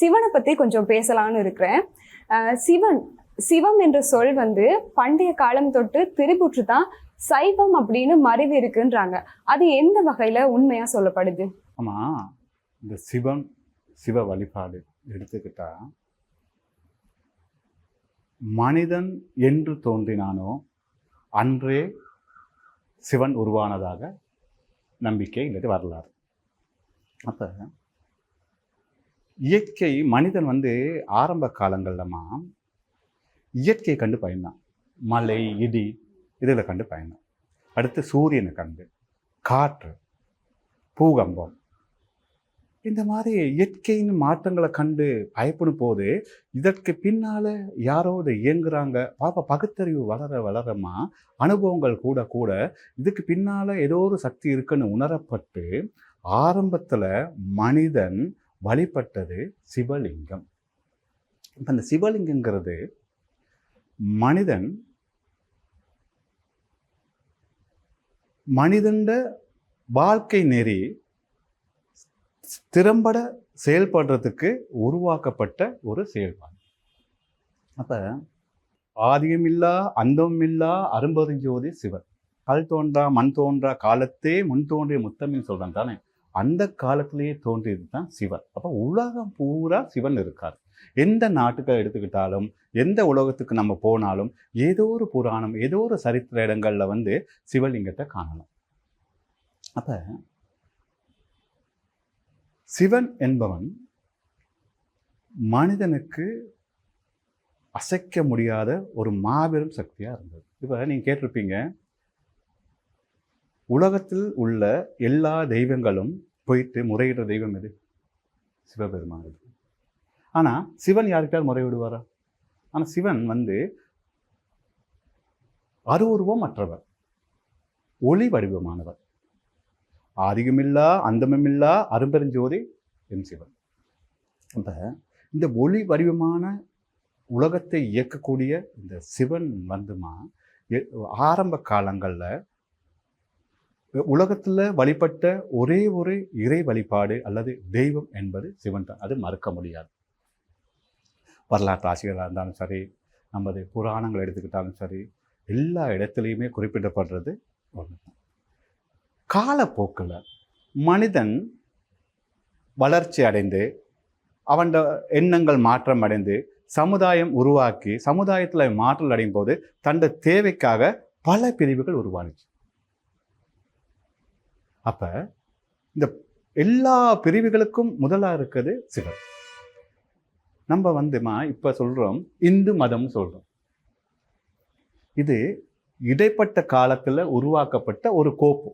சிவனை பத்தி கொஞ்சம் பேசலாம்னு இருக்கிறேன். சிவன் சிவம் என்ற சொல் வந்து பண்டைய காலம் தொட்டு திரிபுற்று தான் சைவம் அப்படின்னு மறைவு இருக்குன்றாங்க. அது எந்த வகையில உண்மையா சொல்லப்படுது? ஆமாம் இந்த சிவம் சிவ வழிபாடு எடுத்துக்கிட்டா மனிதன் என்று தோன்றினானோ அன்றே சிவன் உருவானதாக நம்பிக்கை இல்லது வரலாறு. அப்போ இயற்கை மனிதன் வந்து ஆரம்ப காலங்கள்லமா இயற்கையை கண்டு பயந்தான். மலை இடி இதில் கண்டு பயந்தான். அடுத்து சூரியனை கண்டு காற்று பூகம்பம். இந்த மாதிரி இயற்கையின் மாற்றங்களை கண்டு பயப்படும் போது இதற்கு பின்னால் யாரோ இதை இயங்குறாங்க. பாப்பா பகுத்தறிவு வளர வளரமா அனுபவங்கள் கூட கூட இதுக்கு பின்னால் ஏதோ ஒரு சக்தி இருக்குன்னு உணரப்பட்டு ஆரம்பத்தில் மனிதன் வழிபட்டது சிவலிங்கம். இப்போ இந்த சிவலிங்கங்கிறது மனிதன் மனிதண்ட வாழ்க்கை நெறி திறம்பட செயல்படுறதுக்கு உருவாக்கப்பட்ட ஒரு செயல்பாடு. அப்போ ஆதியமில்லா அந்தமில்லா அரும்பெருஞ்சோதி சிவன். கல் தோன்றா மண் தோன்றா காலத்தே முன் தோன்றிய முத்தமின்னு சொல்கிறேன் தானே? அந்த காலத்திலேயே தோன்றியது தான் சிவன். அப்போ உலகம் பூரா சிவன் இருக்கார். எந்த நாட்டுக்கு எடுத்துக்கிட்டாலும் எந்த உலகத்துக்கு நம்ம போனாலும் ஏதோ ஒரு புராணம் ஏதோ ஒரு சரித்திர இடங்களில் வந்து சிவலிங்கத்தை காணலாம். அப்போ சிவன் என்பவன் மனிதனுக்கு அசைக்க முடியாத ஒரு மாபெரும் சக்தியாக இருந்தது. இப்போ நீங்கள் கேட்டிருப்பீங்க உலகத்தில் உள்ள எல்லா தெய்வங்களும் போயிட்டு முறையிடுற தெய்வம் எது? சிவபெருமான் இது. சிவன் யாருக்கிட்டால் முறையிடுவாரா? ஆனால் சிவன் வந்து அருவுருவம் மற்றவர். ஒளி வடிவமானவர். ஆதிகமில்லா அந்தமில்லா அரும்பெருஞ்சோதி என் சிவன். அந்த இந்த ஒளி வடிவமான உலகத்தை இயக்கக்கூடிய இந்த சிவன் வந்துமா? ஆரம்ப காலங்களில் உலகத்தில் வழிபட்ட ஒரே ஒரு இறை வழிபாடு அல்லது தெய்வம் என்பது சிவன் தான். அது மறுக்க முடியாது. வரலாற்று ஆசிரியராக இருந்தாலும் சரி நமது புராணங்கள் எடுத்துக்கிட்டாலும் சரி எல்லா இடத்துலையுமே குறிப்பிடப்படுறது ஒன்று காலப்போக்கில் மனிதன் வளர்ச்சி அடைந்து அவன் எண்ணங்கள் மாற்றம் அடைந்து சமுதாயம் உருவாக்கி சமுதாயத்தில் மாற்றல் அடையும் போது தன்னுடைய தேவைக்காக பல பிரிவுகள் உருவானுச்சு. அப்போ இந்த எல்லா பிரிவுகளுக்கும் முதலாக இருக்கிறது சிவன். நம்ம வந்துமா இப்போ சொல்கிறோம் இந்து மதம் சொல்கிறோம் இது இடைப்பட்ட காலத்தில் உருவாக்கப்பட்ட ஒரு கோப்பு.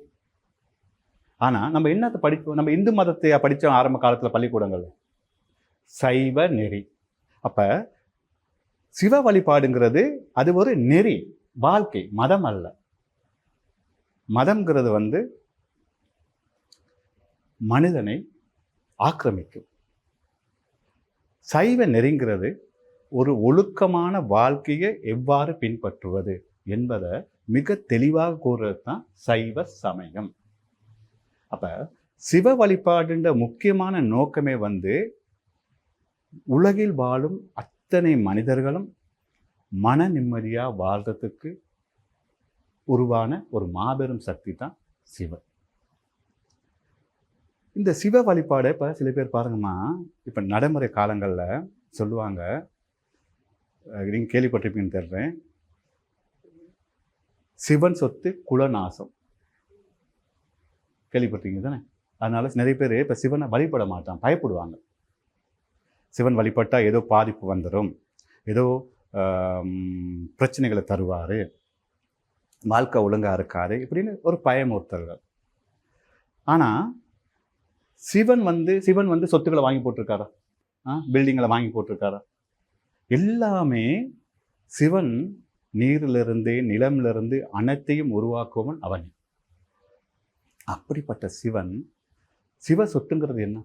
ஆனால் நம்ம என்னத்தை படிப்போம்? நம்ம இந்து மதத்தை படித்தோம் ஆரம்ப காலத்தில் பள்ளிக்கூடங்களில். சைவ நெறி. அப்போ சிவ வழிபாடுங்கிறது அது ஒரு நெறி வாழ்க்கை மதம் அல்ல. மதம்ங்கிறது வந்து மனிதனை ஆக்கிரமிக்கும். சைவ நெறிங்கிறது ஒரு ஒழுக்கமான வாழ்க்கையை எவ்வாறு பின்பற்றுவது என்பதை மிக தெளிவாக கூறுறது தான் சைவ சமயம். அப்போ சிவ வழிபாடுன்ற முக்கியமான நோக்கமே வந்து உலகில் வாழும் அத்தனை மனிதர்களும் மன நிம்மதியாக வாழ்றதுக்கு உருவான ஒரு மாபெரும் சக்தி தான் சிவன். இந்த சிவ வழிபாடை இப்போ சில பேர் பாருங்கம்மா இப்போ நடைமுறை காலங்களில் சொல்லுவாங்க. நீங்கள் கேள்விப்பட்டிருப்பீங்கன்னு தெரிறேன் சிவன் சொத்து குலநாசம் கேள்விப்பட்டிருக்கீங்க தானே? அதனால் நிறைய பேர் இப்போ சிவனை வழிபட மாட்டான் பயப்படுவாங்க. சிவன் வழிபட்டால் ஏதோ பாதிப்பு வந்துடும் ஏதோ பிரச்சனைகளை தருவார். வாழ்க்கை ஒழுங்காக இருக்காது. இப்படின்னு ஒரு பயமுறுத்தல்கள் ஆனால் சிவன் வந்து சிவன் வந்து சொத்துக்களை வாங்கி போட்டிருக்காரா? ஆ பில்டிங்களை வாங்கி போட்டிருக்காரா? எல்லாமே சிவன் நீரிலிருந்து நிலமிலிருந்து அனைத்தையும் உருவாக்குவன் அவன். அப்படிப்பட்ட சிவன் சிவ சொத்துங்கிறது என்ன?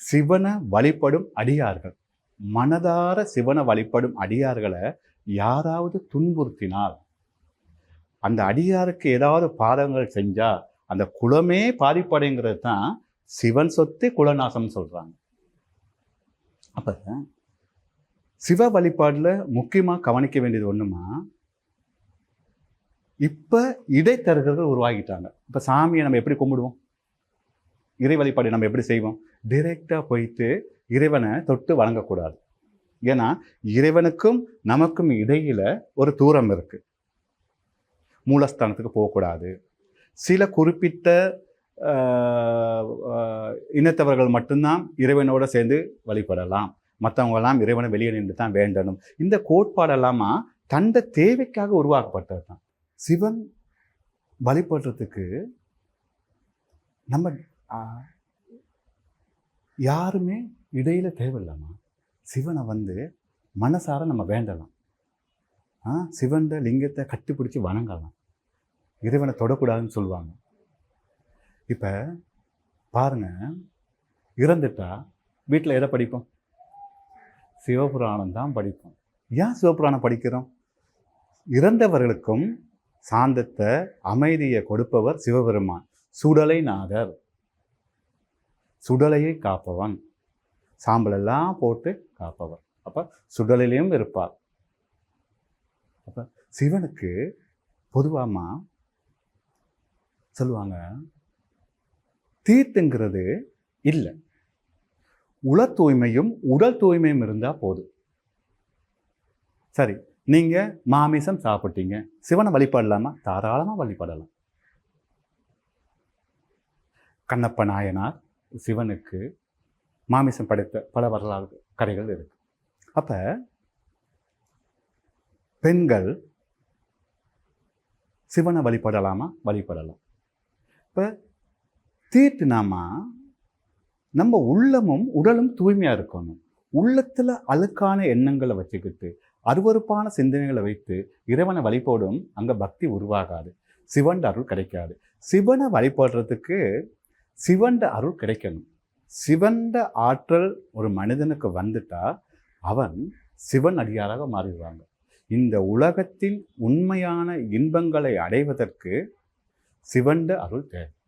சிவனை வழிபடும் அடியார்கள். மனதார சிவனை வழிபடும் அடியார்களை யாராவது துன்புறுத்தினால் அந்த அடியாருக்கு ஏதாவது பாதங்கள் செஞ்சால் அந்த குலமே பாதிப்படைங்கிறது தான் சிவன் சொத்து குலநாசம் சொல்கிறாங்க அப்போ சிவ வழிபாடில் முக்கியமாக கவனிக்க வேண்டியது ஒன்றுமா இப்போ இடைத்தரகர்கள் உருவாகிட்டாங்க. இப்போ சாமியை நம்ம எப்படி கும்பிடுவோம்? இறை வழிபாடு நம்ம எப்படி செய்வோம்? டிரெக்டாக போயிட்டு இறைவனை தொட்டு வழங்கக்கூடாது ஏன்னா இறைவனுக்கும் நமக்கும் இடையில் ஒரு தூரம் இருக்குது மூலஸ்தானத்துக்கு போகக்கூடாது. சில குறிப்பிட்ட இனத்தவர்கள் மட்டும்தான் இறைவனோட சேர்ந்து வழிபடலாம். மற்றவங்கெல்லாம் இறைவனை வெளியே நின்று தான் வேண்டணும். இந்த கோட்பாடெல்லாமா தந்த தேவைக்காக உருவாக்கப்பட்டது தான். சிவன் வழிபடுறதுக்கு நம்ம யாருமே இடையில் தேவையில்லாமா சிவனை வந்து மனசார நம்ம வேண்டலாம். ஆ சிவன்ற லிங்கத்தை கட்டுப்பிடிச்சி வணங்கலாம். இறைவனை தொடக்கூடாதுன்னு சொல்லுவாங்க. இப்போ பாருங்க இறந்துட்டா வீட்டில் எதை படிப்போம்? சிவபுராணம் தான் படிப்போம். ஏன் சிவபுராணம் படிக்கிறோம்? இறந்தவர்களுக்கும் சாந்தத்தை அமைதியை கொடுப்பவர் சிவபெருமான். சுடலை நாதர். சுடலையை காப்பவன். சாம்பலெல்லாம் போட்டு காப்பவர். அப்போ சுடலிலையும் இருப்பார். அப்போ சிவனுக்கு பொதுவாக சொல்லுவாங்க தீர்த்துங்கிறது இல்லை. உள தூய்மையும் உடல் தூய்மையும் இருந்தால் போதும். சரி நீங்கள் மாமிசம் சாப்பிட்டீங்க. சிவனை வழிபாடலாமா? தாராளமாக வழிபடலாம். கண்ணப்ப நாயனார் சிவனுக்கு மாமிசம் படைத்த பல வரலாறு கதைகள் இருக்கு. அப்போ பெண்கள் சிவனை வழிபடலாமா? வழிபடலாம். இப்போ தீட்டினாமா நம்ம உள்ளமும் உடலும் தூய்மையாக இருக்கணும். உள்ளத்தில் அழுக்கான எண்ணங்களை வச்சுக்கிட்டு அருவருப்பான சிந்தனைகளை வைத்து இறைவனை வழிபடும் அங்கே பக்தி உருவாகாது. சிவன் அருள் கிடைக்காது. சிவனை வழிபடுறதுக்கு சிவன் அருள் கிடைக்கணும். சிவந்த ஆற்றல் ஒரு மனிதனுக்கு வந்துட்டா அவன் சிவன் அடியாராக மாறிடுவாங்க. இந்த உலகத்தில் உண்மையான இன்பங்களை அடைவதற்கு சிவண்ட அருள் தேவை.